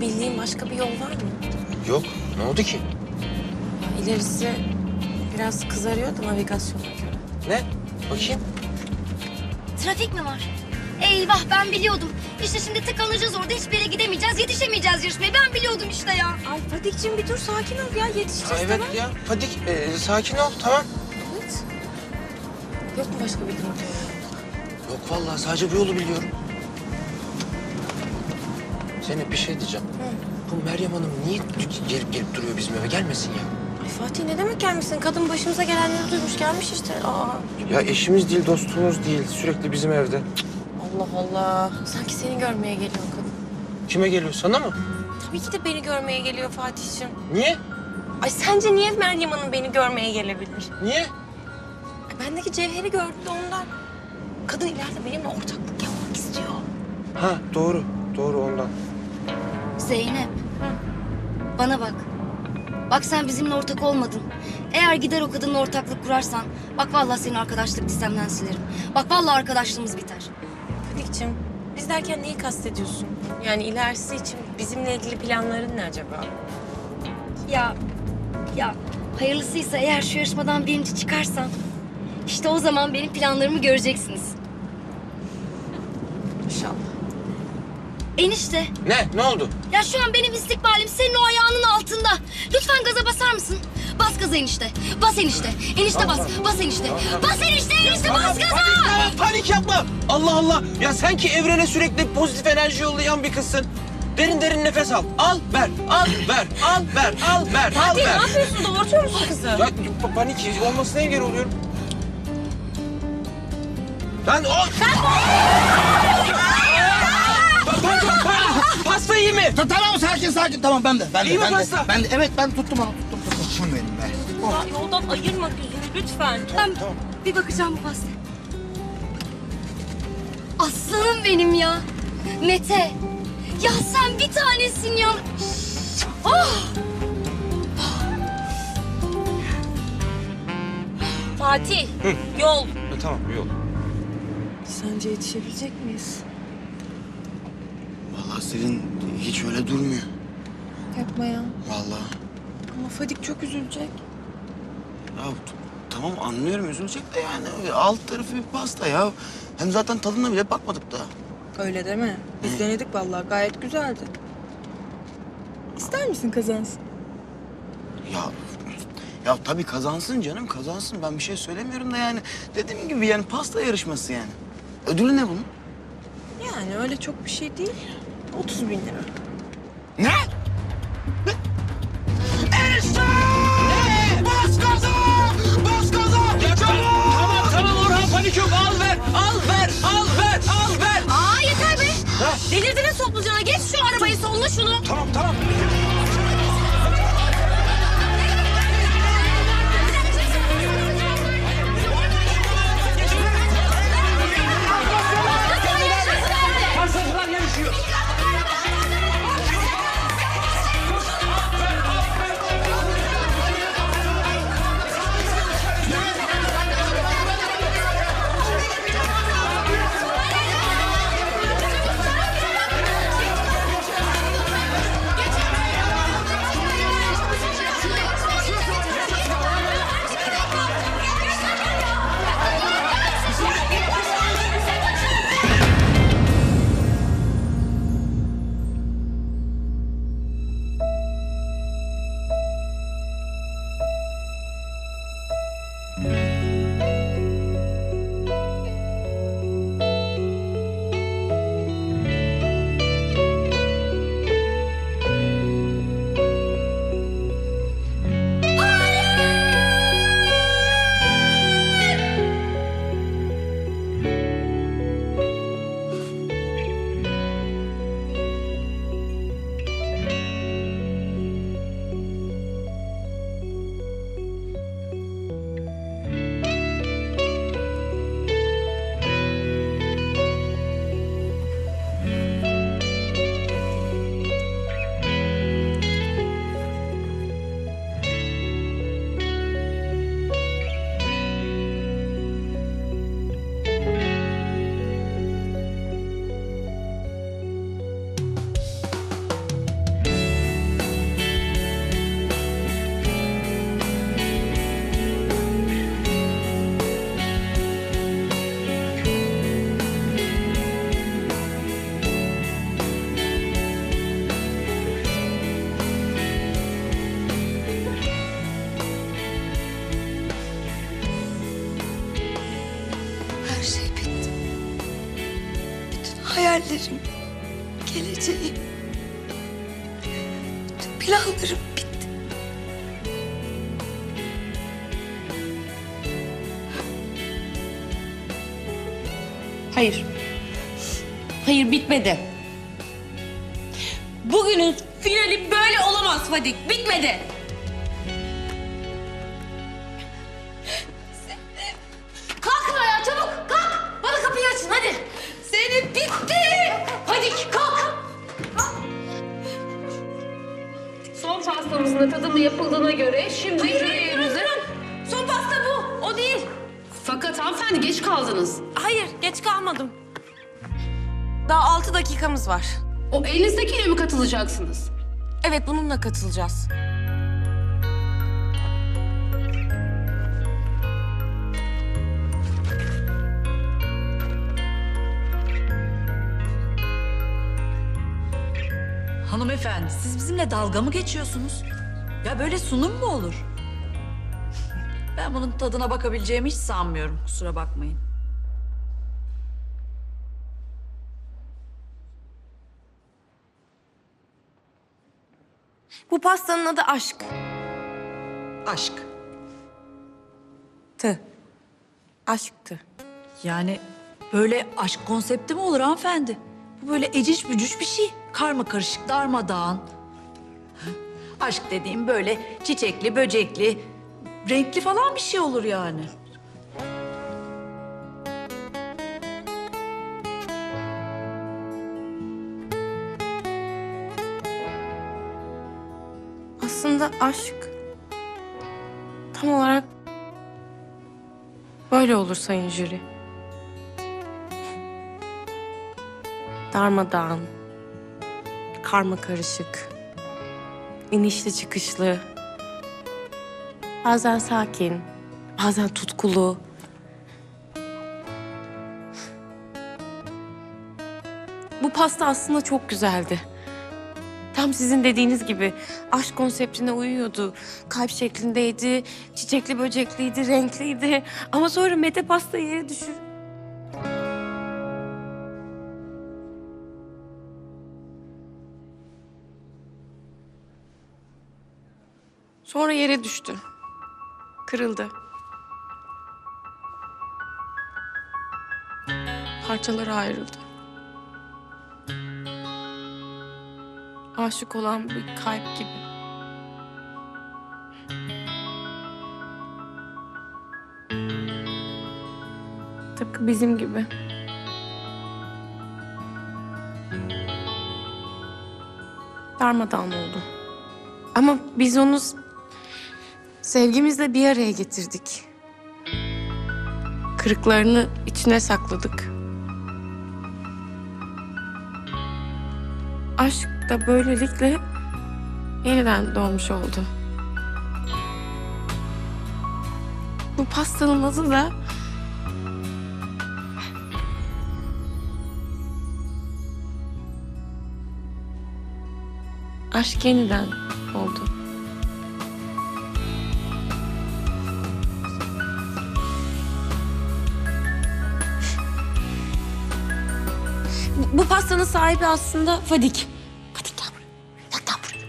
Bildiğin başka bir yol var mı? Yok. Ne oldu ki? Ya ilerisi biraz kızarıyor da navigasyona göre. Ne? Bakayım. Trafik mi var? Eyvah ben biliyordum. İşte şimdi tıkanacağız orada hiçbir yere gidemeyeceğiz. Yetişemeyeceğiz yarışmaya. Ben biliyordum işte ya. Ay Fadik'cim bir dur sakin ol ya yetişeceğiz Ha, evet tamam. ya. Fadik e, sakin ol tamam. Evet. Yok mu başka bir yol? Yok vallahi sadece bu yolu biliyorum. Zeynep bir şey diyeceğim. Bu Meryem Hanım niye gelip gelip duruyor bizim eve? Gelmesin ya. Ay Fatih ne demek gelmişsin? Kadın başımıza gelenleri duymuş gelmiş işte. Aa. Ya eşimiz değil, dostumuz değil. Sürekli bizim evde. Allah Allah. Sanki seni görmeye geliyor kadın. Kime geliyor? Sana mı? Tabii ki de beni görmeye geliyor Fatih'ciğim. Niye? Ay sence niye Meryem Hanım beni görmeye gelebilir? Niye? Ay, bendeki cevheri gördü de ondan. Kadın ileride benimle ortaklık yapmak istiyor. Ha doğru. Doğru ondan. Zeynep. Bana bak. Bak sen bizimle ortak olmadın. Eğer gider o kadınla ortaklık kurarsan... ...bak vallahi senin arkadaşlık listemden silerim. Bak vallahi arkadaşlığımız biter. Fadik'ciğim biz derken neyi kastediyorsun? Yani ilerisi için bizimle ilgili planların ne acaba? Ya, ya hayırlısıysa eğer şu yarışmadan birinci çıkarsan... ...işte o zaman benim planlarımı göreceksiniz. Enişte, Ne? Ne oldu? ya şu an benim istikbalim senin o ayağının altında. Lütfen gaza basar mısın? Bas gaza enişte. Bas enişte. Enişte bas. Bas enişte. Bas enişte, enişte bas gaza. Panik, panik yapma. Allah Allah. Ya sen ki evrene sürekli pozitif enerji yollayan bir kızsın. Derin derin nefes al. Al, ver. Al, ver. Al, ver. Al, ver. Al, Fatih ne ver. yapıyorsun? Doğurtuyor musun kızı? Ya pa- panik olmasına engel oluyorum. Lan o... Ta- Tamam sakin sakin tamam ben de ben de İyi mi ben de, pasta? ben de evet ben tuttum onu tuttum tuttum. Şun benim be. Ya, yoldan ayırma gözünü lütfen. Ben bir bakacağım bu pastaya. Aslanım benim ya. Mete. Ya sen bir tanesin ya. Oh! Fatih yol. E, tamam, yok. Sence yetişebilecek miyiz? Vallahi Selin hiç öyle durmuyor. Yapma ya. Vallahi. Ama Fadik çok üzülecek. Ya tamam anlıyorum üzülecek de yani alt tarafı bir pasta ya. Hem zaten tadına bile bakmadık da. Öyle deme. Biz denedik vallahi gayet güzeldi. İster misin kazansın? Ya ya tabii kazansın canım kazansın. Ben bir şey söylemiyorum da yani dediğim gibi yani pasta yarışması yani. Ödülü ne bunun? Yani öyle çok bir şey değil. 30 bin lira. Ne? Hayallerim, geleceğim, tüm planlarım bitti. Hayır. Hayır bitmedi. Bugünün finali böyle olamaz Fadik. Bitmedi. Kalkın ayağa çabuk kalk. Bana kapıyı hadi. Zeynep bitti. Fadik kalk. Son pastamızın da tadımı yapıldığına göre şimdi jürilerimize... Son pasta bu. O değil. Fakat hanımefendi geç kaldınız. Hayır geç kalmadım. Daha altı dakikamız var. O elinizdekiyle mi katılacaksınız? Evet bununla katılacağız. Hanımefendi siz bizimle dalga mı geçiyorsunuz? Ya böyle sunum mu olur? Ben bunun tadına bakabileceğimi hiç sanmıyorum. Kusura bakmayın. Bu pastanın adı aşk. Aşk. Tı. Aşktı. Yani böyle aşk konsepti mi olur hanımefendi? Bu böyle eciş bücüş bir şey. Karma karışık, darmadağın. Aşk dediğim böyle çiçekli, böcekli, renkli falan bir şey olur yani. Aslında aşk tam olarak böyle olur sayın jüri. Darmadağın, karma karışık, inişli çıkışlı, bazen sakin, bazen tutkulu. Bu pasta aslında çok güzeldi. Tam sizin dediğiniz gibi aşk konseptine uyuyordu. Kalp şeklindeydi, çiçekli böcekliydi, renkliydi. Ama sonra Mete pasta yere düşür. Sonra yere düştü. Kırıldı. Parçalara ayrıldı. aşık olan bir kalp gibi. Tıpkı bizim gibi. Darmadağın oldu. Ama biz onu sevgimizle bir araya getirdik. Kırıklarını içine sakladık. Aşk da böylelikle yeniden doğmuş oldu. Bu pastanın adı da Aşk yeniden oldu. Bu- pastanın sahibi aslında Fadik. Fadik gel buraya. Gel, gel buraya.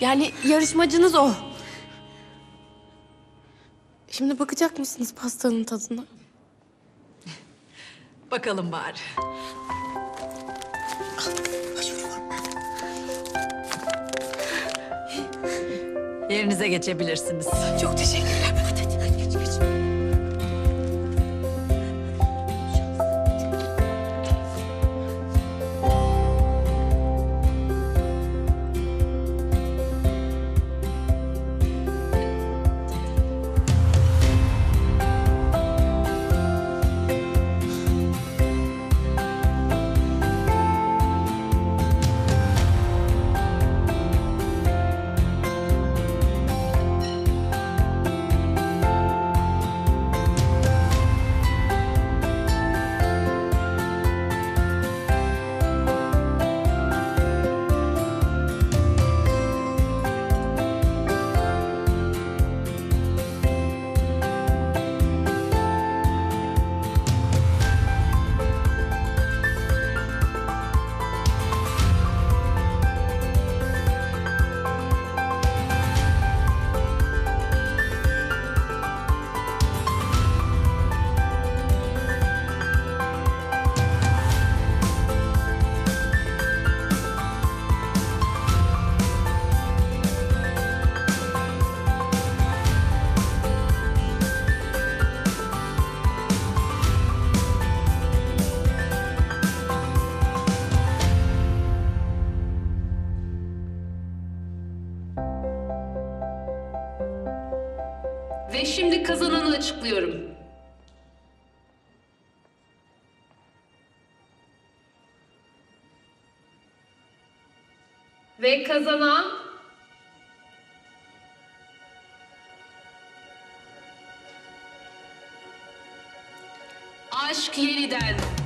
Yani yarışmacınız o. Şimdi bakacak mısınız pastanın tadına? Bakalım bari. Yerinize geçebilirsiniz. Çok teşekkürler. Ve şimdi kazananı açıklıyorum. Ve kazanan Aşk yeniden.